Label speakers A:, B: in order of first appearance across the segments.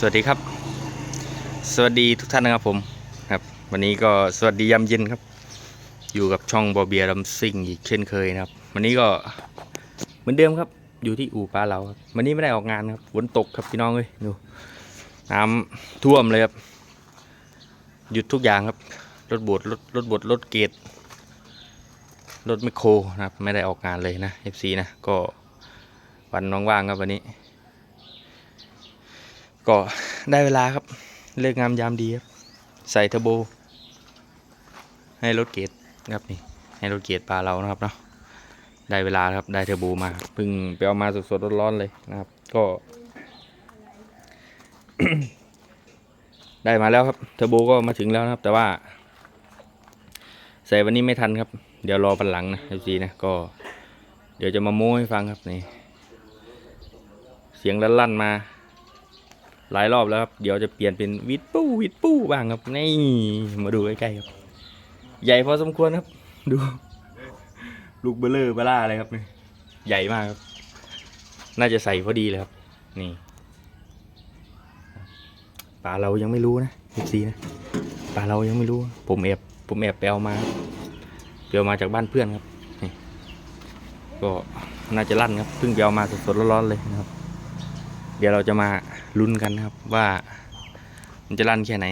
A: สวัสดีครับ สวัสดีทุกท่านนะครับผมครับ วันนี้ก็สวัสดียามเย็นครับ อยู่กับช่องบอเบียรัมซิ่งอีกเช่นเคยนะครับ วันนี้ก็เหมือนเดิมครับ อยู่ที่อู่ปลาเราครับวันนี้ไม่ได้ออกงานครับฝนตกครับพี่น้องเอ้ยดูน้ำท่วมเลยครับหยุดทุกอย่างครับรถบดรถรถบดรถเกตรถไมโครนะครับ ไม่ได้ออกงานเลยนะ FC นะก็วันว่างๆครับวันนี้ ก็ได้เวลาครับ เลิกงามยามดีครับ ใส่เทอร์โบ ให้รถเกตครับนี่ ให้รถเกตปลาเรานะครับเนาะได้เวลาครับได้เทอร์โบมาเพิ่งไปเอามาสดๆร้อนๆเลยนะครับ ก็ ได้มาแล้วครับเทอร์โบก็มาถึงแล้วนะครับ แต่ว่า ใส่วันนี้ไม่ทันครับ เดี๋ยวรอปันหลังนะซีนะก็ เดี๋ยวจะมาโม้ให้ฟังครับนี่เสียงลั่นๆมา หลายรอบแล้วครับ เดี๋ยวจะเปลี่ยนเป็นวิดปู้วิดปู้บ้างครับ นี่มาดูใกล้ๆครับ ใหญ่พอสมควรครับ ดู ลูกเบลเลอร์เบล่าเลยครับนี่ใหญ่มากครับ น่าจะใส่พอดีเลยครับ นี่ป่าเรายังไม่รู้นะเอฟซีนะป่าเรายังไม่รู้ ผมแอบผมแอบไปเอามาครับไปเอามาจากบ้านเพื่อนครับ นี่ ก็น่าจะลั่นครับเพิ่งไปเอามาสดๆร้อนๆเลยนะครับ เดี๋ยวเราจะมาลุ้นกันครับว่ามันจะลั่นแค่ไหน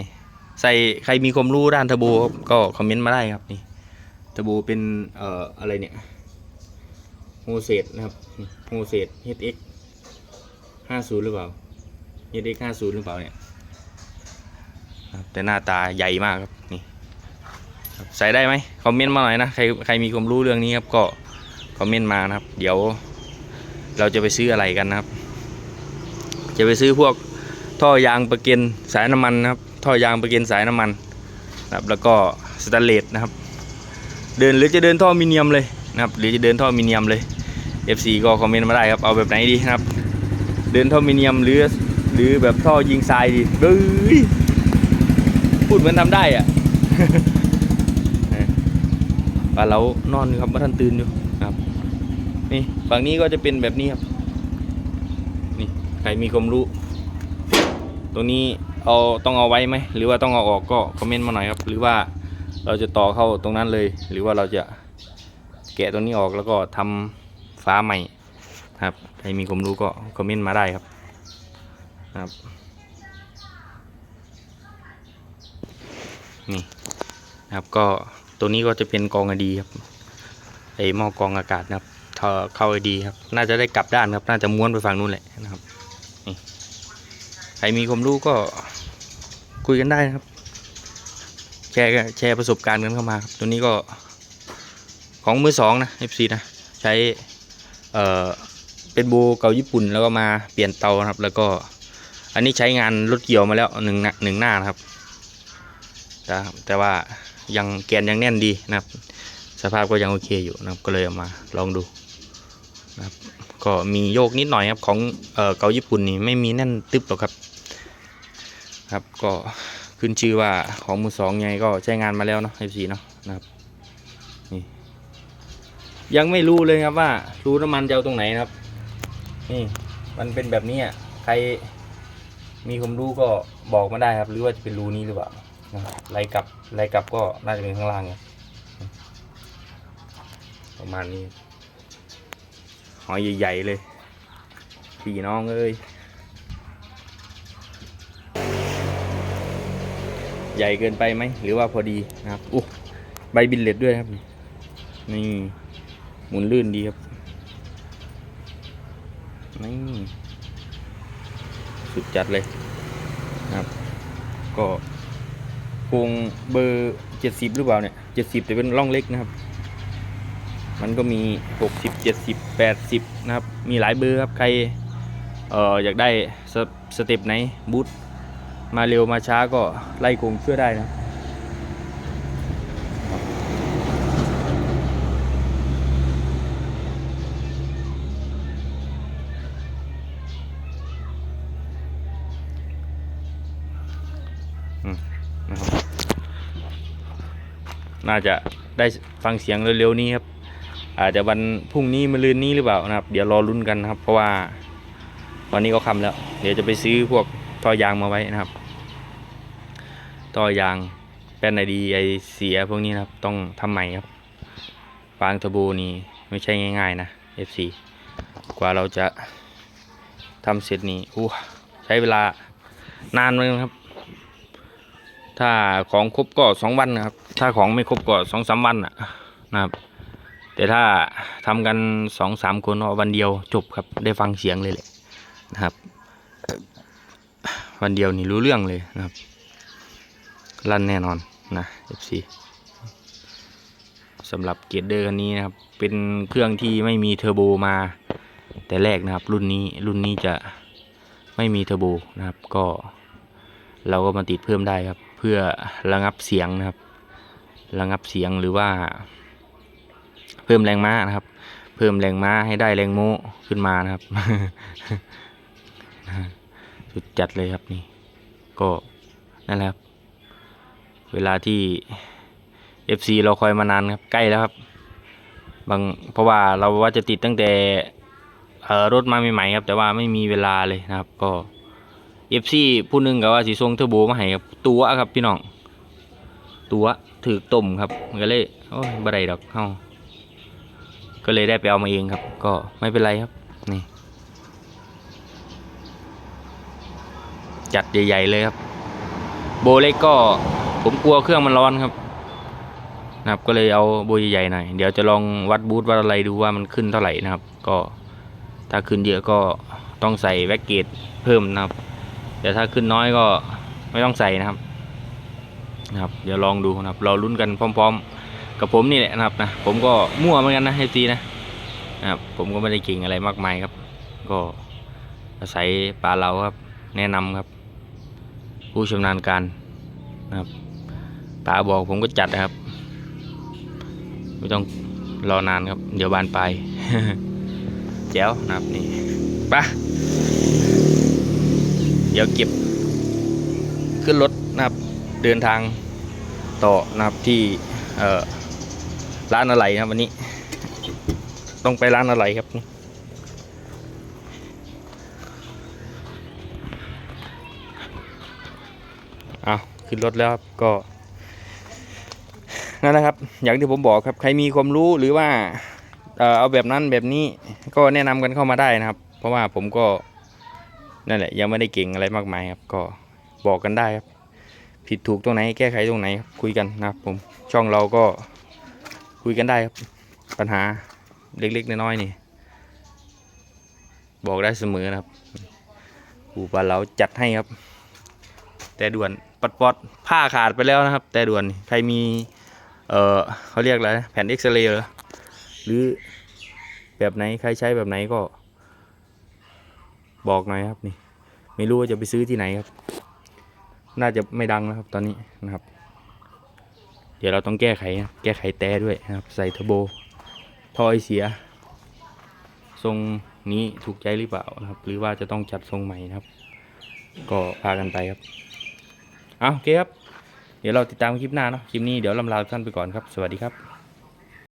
A: ใส่ใครมีความรู้ด้านเทอร์โบก็คอมเมนต์มาได้ครับนี่เทอร์โบเป็นเอ่ออะไรเนี่ยโฮเซตนะครับโฮเซต HX 50 หรือเปล่า HX 50 หรือเปล่าเนี่ยแต่หน้าตาใหญ่มากครับนี่ใส่ได้ไหมคอมเมนต์มาหน่อยนะใครใครมีความรู้เรื่องนี้ครับก็คอมเมนต์มานะครับ เดี๋ยวเราจะไปซื้ออะไรกันนะครับ จะไปซื้อพวกท่อยางประเก็นสายน้ำมันนะครับ ท่อยางประเก็นสายน้ำมันนะครับแล้วก็สแตนเลสนะครับ เดินหรือจะเดินท่อมิเนียมเลยนะครับ หรือจะเดินท่อมิเนียมเลย FC ก็คอมเมนต์มาได้ครับ เอาแบบไหนดีนะครับ เดินท่อมิเนียมหรือหรือแบบท่อยิงทรายดีเฮ้ยพูดเหมือนทำได้อะป่าเรานอนครับว่าท่านตื่นอยู่ครับ นี่ฝั่งนี้ก็จะเป็นแบบนี้ครับ ใครมีความรู้ตรงนี้เอาต้องเอาไว้ไหม หรือว่าต้องเอาออกก็คอมเมนต์มาหน่อยครับ หรือว่าเราจะต่อเข้าตรงนั้นเลย หรือว่าเราจะแกะตรงนี้ออกแล้วก็ทำฟ้าใหม่ครับใครมีความรู้ก็คอมเมนต์มาได้ครับครับนี่ครับก็ตัวนี้ก็จะเป็นกองอดีครับไอหม้อกองอากาศนะครับเข้าไอดีครับ น่าจะได้กลับด้านครับ น่าจะม้วนไปฝั่งนู้นแหละนะครับ ใครมีความรู้ก็คุยกันได้นะครับ แชร์แชร์ประสบการณ์กันเข้ามาครับ ตัวนี้ก็ของมือสองนะ FC นะ ใช้เอ่อเป็นโบเก่าญี่ปุ่นแล้วก็มาเปลี่ยนเตานะครับ แล้วก็อันนี้ใช้งานรถเกี่ยวมาแล้วหนึ่งหน้าหนึ่งหน้านะครับแต่แต่ว่ายังแกนยังแน่นดีนะครับ สภาพก็ยังโอเคอยู่นะครับก็เลยเอามาลองดู ก็มีโยกนิดหน่อยครับของเอ่อเกาญี่ปุ่นนี่ไม่มีแน่นตึบหรอกครับ ครับก็ขึ้นชื่อว่าของมือสองไงก็ใช้งานมาแล้วเนาะ FC เนาะนะครับนี่ยังไม่รู้เลยครับว่ารูน้ำมันจะเอาตรงไหนนะครับ นี่มันเป็นแบบนี้อะใครมีความรู้ก็บอกมาได้ครับ หรือว่าจะเป็นรูนี้หรือเปล่านะครับไหลกลับไหลกลับก็น่าจะเป็นข้างล่างประมาณนี้ หอยใหญ่ ๆ เลยพี่น้องเอ้ยใหญ่เกินไปไหมหรือว่าพอดีนะครับอู้ใบบินเล็ดด้วยครับ นี่หมุนลื่นดีครับนี่สุดจัดเลยนะครับ ก็คงเบอร์เจ็ดสิบหรือเปล่าเนี่ยเจ็ดสิบแต่เป็นร่องเล็กนะครับ มันก็มีหกสิบเจ็ดสิบแปดสิบนะครับ มีหลายเบอร์ครับ ใครเอ่ออยากได้สสเต็ปไหนบูทมาเร็วมาช้าก็ไล่โคงเช่วยได้นะน่าจะได้ฟังเสียงเร็วๆนี้ครับ อาจจะวันพรุ่งนี้มะรืนนี้หรือเปล่านะครับ เดี๋ยวรอลุ้นกันนะครับ เพราะว่าวันนี้ก็ค่ำแล้ว เดี๋ยวจะไปซื้อพวกท่อยางมาไว้นะครับท่อยางแป้นไอดีไอเสียพวกนี้นะครับ ต้องทำใหม่ครับฟางทอร์โบนี่ไม่ใช่ง่ายๆนะ FC กว่าเราจะทำเสร็จนี่อู้ใช้เวลานานเหมือนกันครับ ถ้าของครบก็สองวันนะครับ ถ้าของไม่ครบก็สองสามวันนะครับ แต่ถ้าทำกันสองสามคนวันเดียวจบครับได้ฟังเสียงเลยแหละนะครับ วันเดียวนี่รู้เรื่องเลยนะครับ ลั่นแน่นอนนะ FC สำหรับเกียร์เดอร์คันนี้นะครับ เป็นเครื่องที่ไม่มีเทอร์โบมา แต่แรกนะครับ รุ่นนี้รุ่นนี้จะไม่มีเทอร์โบนะครับ ก็เราก็มาติดเพิ่มได้ครับ เพื่อระงับเสียงนะครับ ระงับเสียงหรือว่า เพิ่มแรงม้านะครับ เพิ่มแรงม้าให้ได้แรงโม้ขึ้นมานะครับ สุดจัดเลยครับนี่ ก็นั่นแหละครับ เวลาที่ FC เราคอยมานานครับใกล้แล้วครับ บางเพราะว่าเราว่าจะติดตั้งแต่รถมาใหม่ๆครับ แต่ว่าไม่มีเวลาเลยนะครับ ก็ FC ผู้หนึงก็ว่าสีทรงเทอร์โบมาให้ครับตัวครับพี่น้องตัวถือต้มครับมันก็เลยโอ้ยบ่ได้ดอกเฮา ก็เลยได้ไปเอามาเองครับ ก็ไม่เป็นไรครับ นี่ จัดใหญ่ ๆ เลยครับ โบเล็กก็ผมกลัวเครื่องมันร้อนครับนะครับ ก็เลยเอาโบใหญ่ๆหน่อยเดี๋ยวจะลองวัดบูทวัดอะไรดูว่ามันขึ้นเท่าไหร่นะครับ ก็ถ้าขึ้นเยอะก็ต้องใส่แวกเกตเพิ่มนะครับ แต่ถ้าขึ้นน้อยก็ไม่ต้องใส่นะครับนะครับ เดี๋ยวลองดูนะครับ เราลุ้นกันพร้อม ๆ กับผมนี่แหละนะครับนะผมก็มั่วเหมือนกันนะเฮซีนะนะครับผมก็ไม่ได้เก่งอะไรมากมายครับ ก็อาศัยปลาเราครับแนะนำครับ ผู้ชำนาญการนะครับปลาบอกผมก็จัดนะครับ ไม่ต้องรอนานครับ เดี๋ยวบานไปแจ๋วนะครับนี่ไปะเดี๋ยวเก็บขึ้นรถนะครับเดินทางต่อนะครับที่เอ่อ ร้านอะไรนะครับวันนี้ ต้องไปร้านอะไรครับเอาขึ้นรถแล้วครับก็นั่นแหละครับ อย่างที่ผมบอกครับ ใครมีความรู้หรือว่าเอาแบบนั้นแบบนี้ก็แนะนำกันเข้ามาได้นะครับ เพราะว่าผมก็นั่นแหละ ยังไม่ได้เก่งอะไรมากมายครับ ก็บอกกันได้ครับ ผิดถูกตรงไหนแก้ไขตรงไหนคุยกันนะครับผมช่องเราก็ คุยกันได้ครับ ปัญหาเล็กๆน้อยๆนี่ บอกได้เสมอนะครับปูปลาเราจัดให้ครับ แต่ด่วนปัดปอดผ้าขาดไปแล้วนะครับ แต่ด่วนใครมี เออเขาเรียกอะไรแผ่นเอ็กซเรย์เหรอหรือแบบไหนใครใช้แบบไหนก็ บอกหน่อยครับนี่ ไม่รู้ว่าจะไปซื้อที่ไหนครับ น่าจะไม่ดังนะครับตอนนี้นะครับ ดี๋ยวเราต้องแก้ไขนะแก้ไขแต่ด้วยนะครับใส่เทอร์โบท่อไอเสีย ทรงนี้ถูกใจหรือเปล่านะครับ หรือว่าจะต้องจัดทรงใหม่นะครับ ก็พากันไปครับเอาโอเคครับ เดี๋ยวเราติดตามคลิปหน้าเนาะคลิปนี้เดี๋ยวลำลาท่านไปก่อนครับ สวัสดีครับ